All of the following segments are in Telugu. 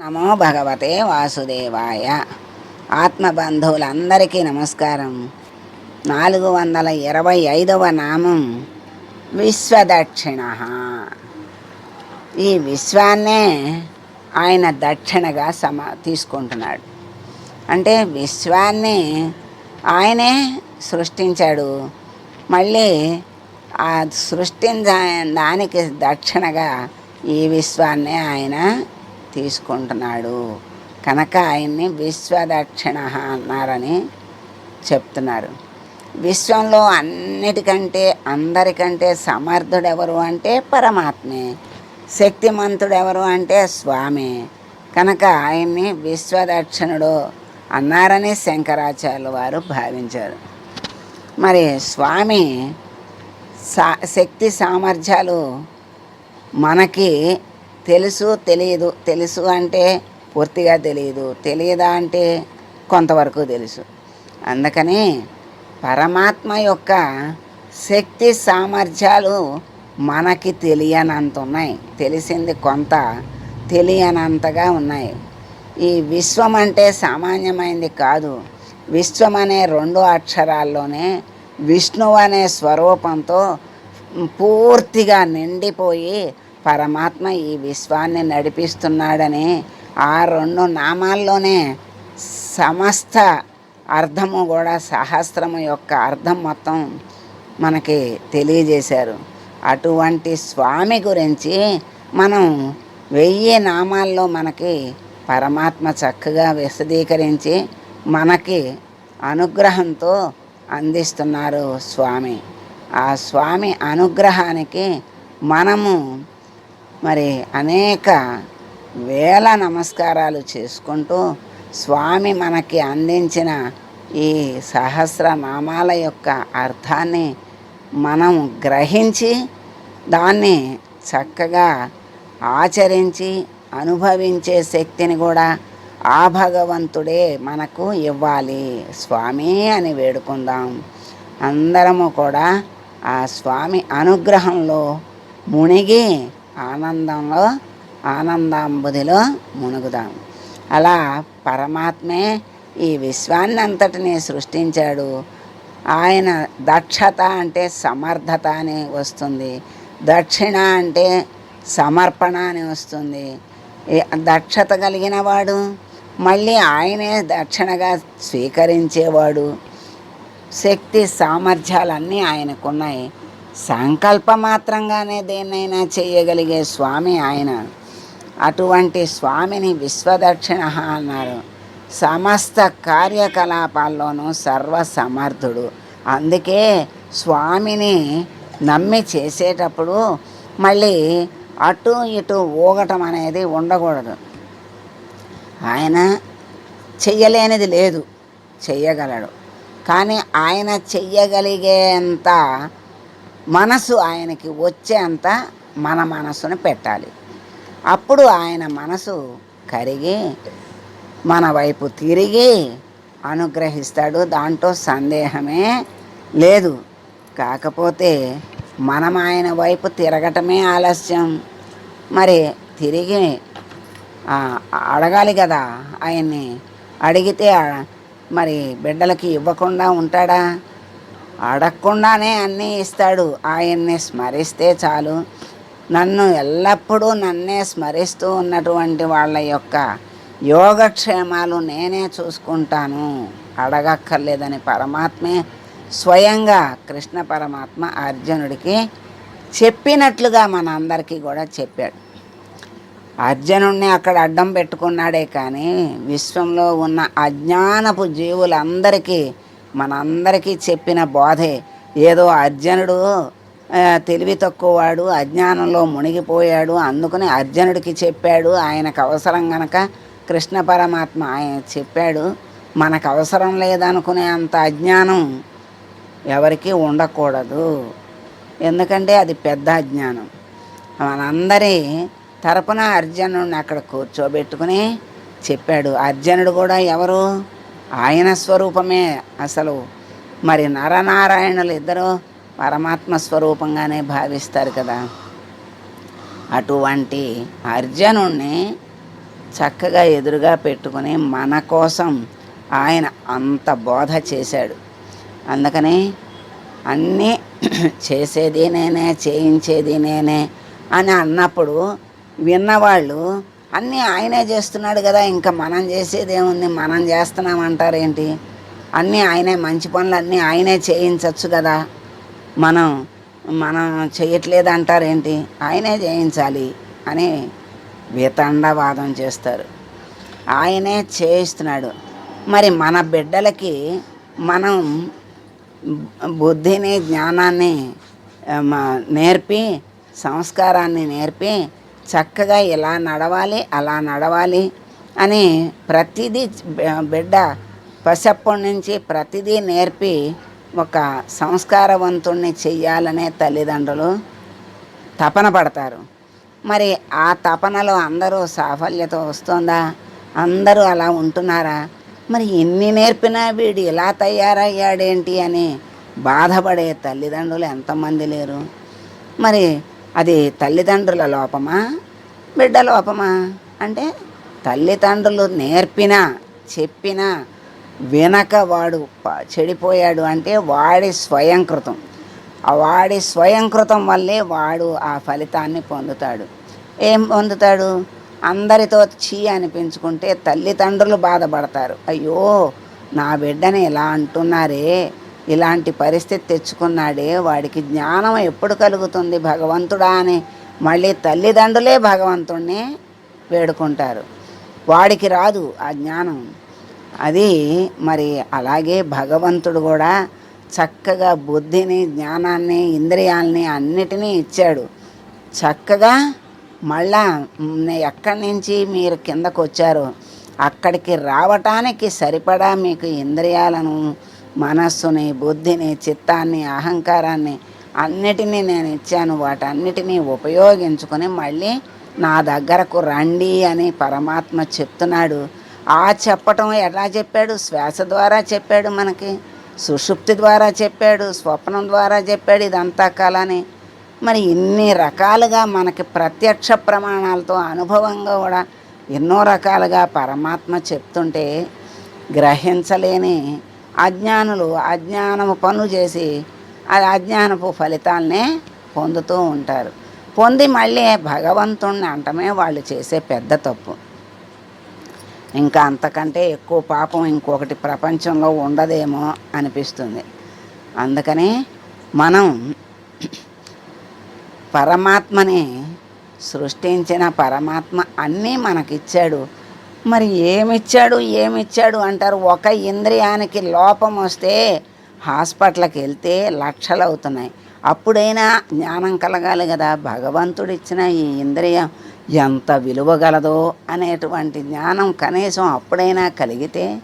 నమో భగవతే వాసుదేవాయ. ఆత్మబంధువులందరికీ నమస్కారం. నాలుగు వందల ఇరవై ఐదవ నామం విశ్వదక్షిణ. ఈ విశ్వాన్నే ఆయన దక్షిణగా సమ తీసుకుంటున్నాడు. అంటే విశ్వాన్ని ఆయనే సృష్టించాడు. మళ్ళీ ఆ సృష్టించ దానికి దక్షిణగా ఈ విశ్వాన్నే ఆయన తీసుకుంటున్నాడు. కనుక ఆయన్ని విశ్వదక్షిణ అన్నారని చెప్తున్నారు. విశ్వంలో అన్నిటికంటే అందరికంటే సమర్థుడు ఎవరు అంటే పరమాత్మే. శక్తిమంతుడెవరు అంటే స్వామి. కనుక ఆయన్ని విశ్వదక్షిణుడు అన్నారని శంకరాచార్యులు వారు భావించారు. మరి స్వామి సా శక్తి సామర్థ్యాలు మనకి తెలుసు తెలియదు తెలుసు అంటే పూర్తిగా తెలియదు తెలియదా అంటే కొంతవరకు తెలుసు. అందుకని పరమాత్మ యొక్క శక్తి సామర్థ్యాలు మనకి తెలియనంత ఉన్నాయి తెలిసింది కొంత తెలియనంతగా ఉన్నాయి. ఈ విశ్వం అంటే సామాన్యమైనది కాదు. విశ్వం అనే రెండు అక్షరాల్లోనే విష్ణువు అనే స్వరూపంతో పూర్తిగా నిండిపోయి పరమాత్మ ఈ విశ్వాన్ని నడిపిస్తున్నాడని ఆ రెండు నామాల్లోనే సమస్త అర్థము కూడా సహస్రము యొక్క అర్థం మొత్తం మనకి తెలియజేశారు. అటువంటి స్వామి గురించి మనం వెయ్యి నామాల్లో మనకి పరమాత్మ చక్కగా విశదీకరించి మనకి అనుగ్రహంతో అందిస్తున్నారు స్వామి. ఆ స్వామి అనుగ్రహానికి మనము మరి అనేక వేల నమస్కారాలు చేసుకుంటూ స్వామి మనకి అందించిన ఈ సహస్రనామాల యొక్క అర్థాన్ని మనం గ్రహించి దాన్ని చక్కగా ఆచరించి అనుభవించే శక్తిని కూడా ఆ భగవంతుడే మనకు ఇవ్వాలి స్వామి అని వేడుకుందాం. అందరము కూడా ఆ స్వామి అనుగ్రహంలో మునిగి ఆనందంలో ఆనందాంబుధిలో మునుగుదాం. అలా పరమాత్మే ఈ విశ్వాన్ని అంతటిని సృష్టించాడు. ఆయన దక్షత అంటే సమర్థత అని వస్తుంది. దక్షిణ అంటే సమర్పణ అని వస్తుంది. దక్షత కలిగిన వాడు మళ్ళీ ఆయనే దక్షిణగా స్వీకరించేవాడు. శక్తి సామర్థ్యాలన్నీ ఆయనకున్నాయి. సంకల్పమాత్రంగానే దేన్నైనా చేయగలిగే స్వామి ఆయన. అటువంటి స్వామిని విశ్వదక్షిణ అన్నారు. సమస్త కార్యకలాపాల్లోనూ సర్వసమర్థుడు. అందుకే స్వామిని నమ్మి చేసేటప్పుడు మళ్ళీ అటు ఇటు ఊగటం అనేది ఉండకూడదు. ఆయన చెయ్యలేనిది లేదు చెయ్యగలడు. కానీ ఆయన చెయ్యగలిగేంత మనసు ఆయనకి వచ్చేంత మన మనసును పెట్టాలి. అప్పుడు ఆయన మనసు కరిగి మన వైపు తిరిగి అనుగ్రహిస్తాడు. దాంట్లో సందేహమే లేదు. కాకపోతే మనం ఆయన వైపు తిరగటమే ఆలస్యం. మరి తిరిగి అడగాలి కదా ఆయన్ని. అడిగితే మరి బిడ్డలకి ఇవ్వకుండా ఉంటాడా? అడగకుండానే అన్నీ ఇస్తాడు. ఆయన్ని స్మరిస్తే చాలు. నన్ను ఎల్లప్పుడూ నన్నే స్మరిస్తూ ఉన్నటువంటి వాళ్ళ యొక్క యోగక్షేమాలు నేనే చూసుకుంటాను. అడగక్కర్లేదని పరమాత్మే స్వయంగా కృష్ణ పరమాత్మ అర్జునుడికి చెప్పినట్లుగా మన అందరికీ కూడా చెప్పాడు. అర్జునుడిని అక్కడ అడ్డం పెట్టుకున్నాడే కానీ విశ్వంలో ఉన్న అజ్ఞానపు జీవులందరికీ మనందరికీ చెప్పిన బోధే. ఏదో అర్జునుడు తెలివి తక్కువవాడు అజ్ఞానంలో మునిగిపోయాడు అందుకని అర్జునుడికి చెప్పాడు. ఆయనకు అవసరం గనక కృష్ణ పరమాత్మ ఆయన చెప్పాడు. మనకు అవసరం లేదనుకునే అంత అజ్ఞానం ఎవరికీ ఉండకూడదు. ఎందుకంటే అది పెద్ద అజ్ఞానం. మనందరి తరపున అర్జునుడిని అక్కడ కూర్చోబెట్టుకుని చెప్పాడు. అర్జునుడు కూడా ఎవరు? ఆయన స్వరూపమే అసలు. మరి నరనారాయణులు ఇద్దరు పరమాత్మ స్వరూపంగానే భావిస్తారు కదా. అటువంటి అర్జునుణ్ణి చక్కగా ఎదురుగా పెట్టుకుని మన కోసం ఆయన అంత బోధ చేశాడు. అందుకని అన్నీ చేసేది నేనే చేయించేది నేనే అని అన్నప్పుడు విన్నవాళ్ళు అన్నీ ఆయనే చేస్తున్నాడు కదా ఇంకా మనం చేసేది ఏముంది మనం చేస్తున్నామంటారేంటి? అన్నీ ఆయనే మంచి పనులు అన్నీ ఆయనే చేయించవచ్చు కదా. మనం మనం చేయట్లేదు అంటారేంటి ఆయనే చేయించాలి అని వితండవాదం చేస్తారు. ఆయనే చేయిస్తున్నాడు. మరి మన బిడ్డలకి మనం బుద్ధిని జ్ఞానాన్ని నేర్పి సంస్కారాన్ని నేర్పి చక్కగా ఇలా నడవాలి అలా నడవాలి అని ప్రతిదీ బిడ్డ పసప్పటి నుంచి ప్రతిదీ నేర్పి ఒక సంస్కారవంతుణ్ణి చెయ్యాలనే తల్లిదండ్రులు తపన పడతారు. మరి ఆ తపనలో అందరూ సాఫల్యత వస్తుందా? అందరూ అలా ఉంటున్నారా? మరి ఎన్ని నేర్పినా వీడు ఇలా తయారయ్యాడేంటి అని బాధపడే తల్లిదండ్రులు ఎంతమంది లేరు. మరి అది తల్లిదండ్రుల లోపమా? బిడ్డ లోపమా? అంటే తల్లిదండ్రులు నేర్పినా చెప్పినా వినక వాడు చెడిపోయాడు అంటే వాడి స్వయంకృతం. ఆ వాడి స్వయంకృతం వల్లే వాడు ఆ ఫలితాన్ని పొందుతాడు. ఏం పొందుతాడు? అందరితో చీ అనిపించుకుంటే తల్లిదండ్రులు బాధపడతారు. అయ్యో నా బిడ్డని ఇలా అంటున్నారే. ఇలాంటి పరిస్థితి తెచ్చుకున్నాడే వాడికి జ్ఞానం ఎప్పుడు కలుగుతుంది? భగవంతుడా అని మళ్ళీ తల్లిదండ్రులే భగవంతుణ్ణి వేడుకుంటారు. వాడికి రాదు ఆ జ్ఞానం. అది మరి అలాగే భగవంతుడు కూడా చక్కగా బుద్ధిని జ్ఞానాన్ని ఇంద్రియాలని అన్నిటినీ ఇచ్చాడు. చక్కగా మళ్ళా ఎక్కడి నుంచి మీరు కిందకు వచ్చారో అక్కడికి రావటానికి సరిపడా మీకు ఇంద్రియాలను మనస్సుని బుద్ధిని చిత్తాన్ని అహంకారాన్ని అన్నిటినీ నేను ఇచ్చాను. వాటన్నిటినీ ఉపయోగించుకొని మళ్ళీ నా దగ్గరకు రండి అని పరమాత్మ చెప్తున్నాడు. ఆ చెప్పటం ఎలా చెప్పాడు? శ్వాస ద్వారా చెప్పాడు మనకి సుషుప్తి ద్వారా చెప్పాడు స్వప్నం ద్వారా చెప్పాడు ఇదంతా కలని. మరి ఇన్ని రకాలుగా మనకి ప్రత్యక్ష ప్రమాణాలతో అనుభవంగా కూడా ఎన్నో రకాలుగా పరమాత్మ చెప్తుంటే గ్రహించలేని అజ్ఞానులు అజ్ఞానము పనులు చేసి అది అజ్ఞానపు ఫలితాలనే పొందుతూ ఉంటారు. పొంది మళ్ళీ భగవంతుణ్ణి అంటమే వాళ్ళు చేసే పెద్ద తప్పు. ఇంకా అంతకంటే ఎక్కువ పాపం ఇంకొకటి ప్రపంచంలో ఉండదేమో అనిపిస్తుంది. అందుకని మనం పరమాత్మని సృష్టించిన పరమాత్మ అన్నీ మనకిచ్చాడు. మరి ఏమిచ్చాడు ఏమిచ్చాడు అంటారు. ఒక ఇంద్రియానికి లోపం వస్తే హాస్పిటల్కి వెళ్తే లక్షలు అవుతున్నాయి అప్పుడైనా జ్ఞానం కలగాలి కదా. భగవంతుడిచ్చిన ఈ ఇంద్రియం ఎంత విలువగలదో అనేటువంటి జ్ఞానం కనీసం అప్పుడైనా కలిగితే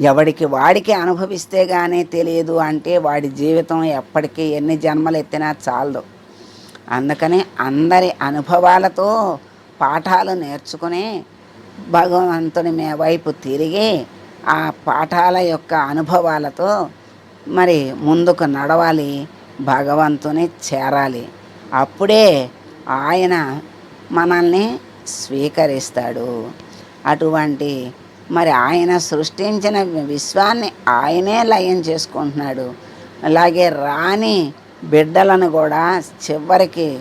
ఎవడికి వాడికి అనుభవిస్తే కానీ తెలియదు అంటే వాడి జీవితం ఎప్పటికీ ఎన్ని జన్మలు ఎత్తినా చాలదు. అందుకని అందరి అనుభవాలతో పాఠాలు నేర్చుకుని భగవంతుని మే వైపు తిరిగి ఆ పాఠాల యొక్క అనుభవాలతో మరి ముందుకు నడవాలి భగవంతుని చేరాలి. అప్పుడే ఆయన మనల్ని స్వీకరిస్తాడు. అటువంటి మరి ఆయన సృష్టించిన విశ్వాన్ని ఆయనే లయం చేసుకుంటున్నాడు. అలాగే రాని బిడ్డలను కూడా చివరికి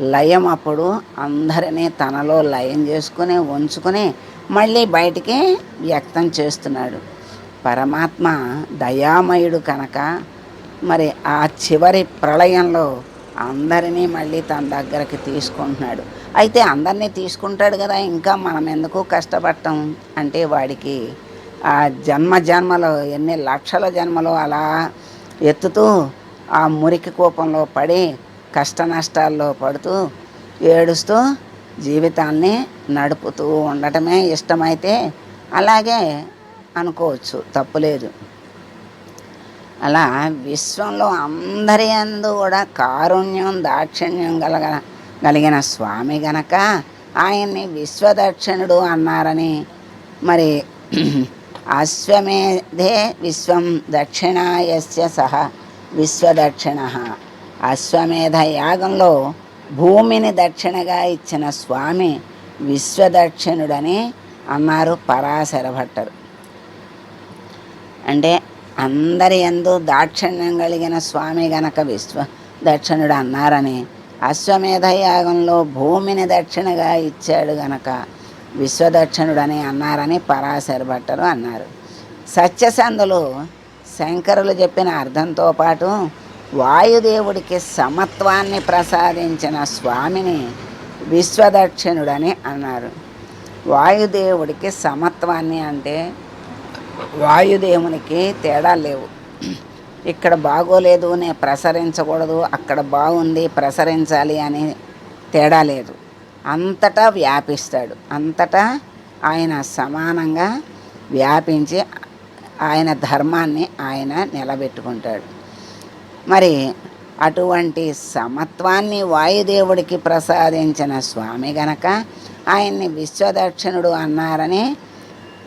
లయం అప్పుడు అందరినీ తనలో లయం చేసుకుని ఉంచుకుని మళ్ళీ బయటికి వ్యక్తం చేస్తున్నాడు. పరమాత్మ దయామయుడు కనుక మరి ఆ చివరి ప్రళయంలో అందరినీ మళ్ళీ తన దగ్గరకి తీసుకుంటున్నాడు. అయితే అందరినీ తీసుకుంటాడు కదా ఇంకా మనం ఎందుకు కష్టపడటం అంటే వాడికి ఆ జన్మ జన్మలో ఎన్ని లక్షల జన్మలో అలా ఎత్తుతూ ఆ మురికి కూపంలో పడి కష్ట నష్టాల్లో పడుతూ ఏడుస్తూ జీవితాన్ని నడుపుతూ ఉండటమే ఇష్టమైతే అలాగే అనుకోవచ్చు తప్పులేదు అలా విశ్వంలో అందరి అందు కూడా కారుణ్యం దాక్షిణ్యం కలగ కలిగిన స్వామి గనక ఆయన్ని విశ్వదక్షిణుడు అన్నారని మరి అశ్వమేధే విశ్వం దక్షిణాయస్య సహ విశ్వదక్షిణ. అశ్వమేధ యాగంలో భూమిని దక్షిణగా ఇచ్చిన స్వామి విశ్వదక్షిణుడని అన్నారు పరాశర భట్టరు. అంటే అందరి ఎందు దాక్షిణ్యం కలిగిన స్వామి గనక విశ్వ దక్షిణుడు అన్నారని అశ్వమేధ యాగంలో భూమిని దక్షిణగా ఇచ్చాడు గనక విశ్వదక్షిణుడని అన్నారని పరాశర భట్టరు అన్నారు. సత్యసంధులు శంకరులు చెప్పిన అర్థంతో పాటు వాయుదేవుడికి సమత్వాన్ని ప్రసాదించిన స్వామిని విశ్వదక్షిణుడని అన్నారు. వాయుదేవుడికి సమత్వాన్ని అంటే వాయుదేవునికి తేడా లేవు. ఇక్కడ బాగోలేదు నేను ప్రసరించకూడదు అక్కడ బాగుంది ప్రసరించాలి అని తేడా లేదు. అంతటా వ్యాపిస్తాడు. అంతటా ఆయన సమానంగా వ్యాపించి ఆయన ధర్మాన్ని ఆయన నిలబెట్టుకుంటాడు. మరి అటువంటి సమత్వాన్ని వాయుదేవుడికి ప్రసాదించిన స్వామి గనక ఆయన్ని విశ్వదక్షిణుడు అన్నారని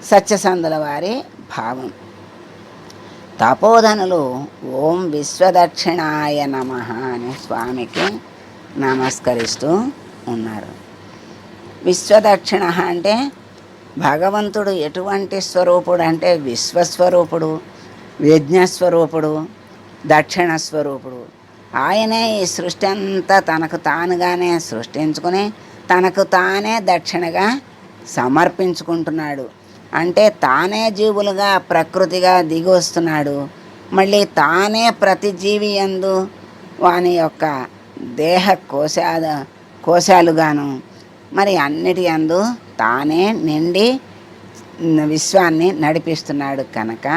సత్యసంధుల వారి భావం. తపోధనులు ఓం విశ్వదక్షిణాయ నమ అని స్వామికి నమస్కరిస్తూ ఉన్నారు. విశ్వదక్షిణ అంటే భగవంతుడు ఎటువంటి స్వరూపుడు అంటే విశ్వస్వరూపుడు యజ్ఞస్వరూపుడు దక్షిణ స్వరూపుడు ఆయనే ఈ సృష్టి అంతా తనకు తానుగానే సృష్టించుకుని తనకు తానే దక్షిణగా సమర్పించుకుంటున్నాడు. అంటే తానే జీవులుగా ప్రకృతిగా దిగి వస్తున్నాడు మళ్ళీ తానే ప్రతి జీవి ఎందు వాని యొక్క దేహ కోశాద కోశాలుగాను మరి అన్నిటి అందు తానే నిండి విశ్వాన్ని నడిపిస్తున్నాడు కనుక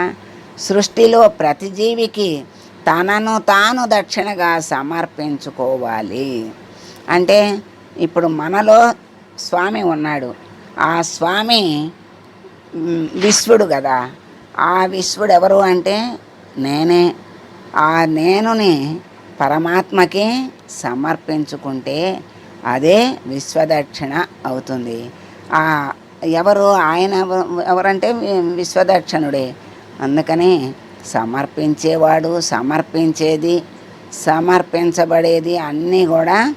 సృష్టిలో ప్రతి జీవికి తనను తాను దక్షిణగా సమర్పించుకోవాలి. అంటే ఇప్పుడు మనలో స్వామి ఉన్నాడు. ఆ స్వామి విశ్వడు కదా. ఆ విశ్వడు ఎవరు అంటే నేనే. ఆ నేనుని పరమాత్మకి సమర్పించుకుంటే అదే విశ్వదక్షిణ అవుతుంది. ఆ ఎవరు? ఆయన ఎవరంటే విశ్వదక్షిణుడే. అందుకని సమర్పించేవాడు సమర్పించేది సమర్పించబడేది అన్నీ కూడా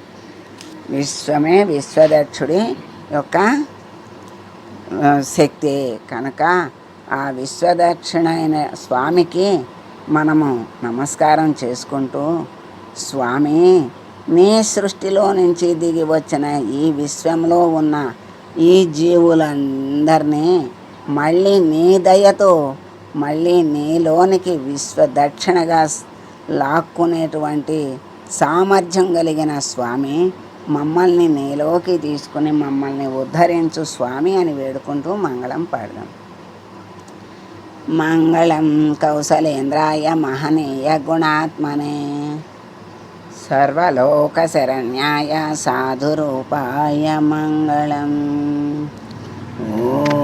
విశ్వమే విశ్వదక్షుడి యొక్క శక్తి. కనుక ఆ విశ్వదక్షిణైన స్వామికి మనము నమస్కారం చేసుకుంటూ స్వామి నీ సృష్టిలో నుంచి దిగి వచ్చిన ఈ విశ్వంలో ఉన్న ఈ జీవులందరినీ మళ్ళీ నీ దయతో మళ్ళీ నీలోనికి విశ్వ దక్షిణగా లాక్కునేటువంటి సామర్థ్యం కలిగిన స్వామి మమ్మల్ని నీలోకి తీసుకుని మమ్మల్ని ఉద్ధరించు స్వామి అని వేడుకుంటూ మంగళం పాడదాం. మంగళం కౌసలేంద్రాయ మహనీయ గుణాత్మనే సర్వలోకశరణ్యాయ సాధురూపాయ మంగళం. ఓ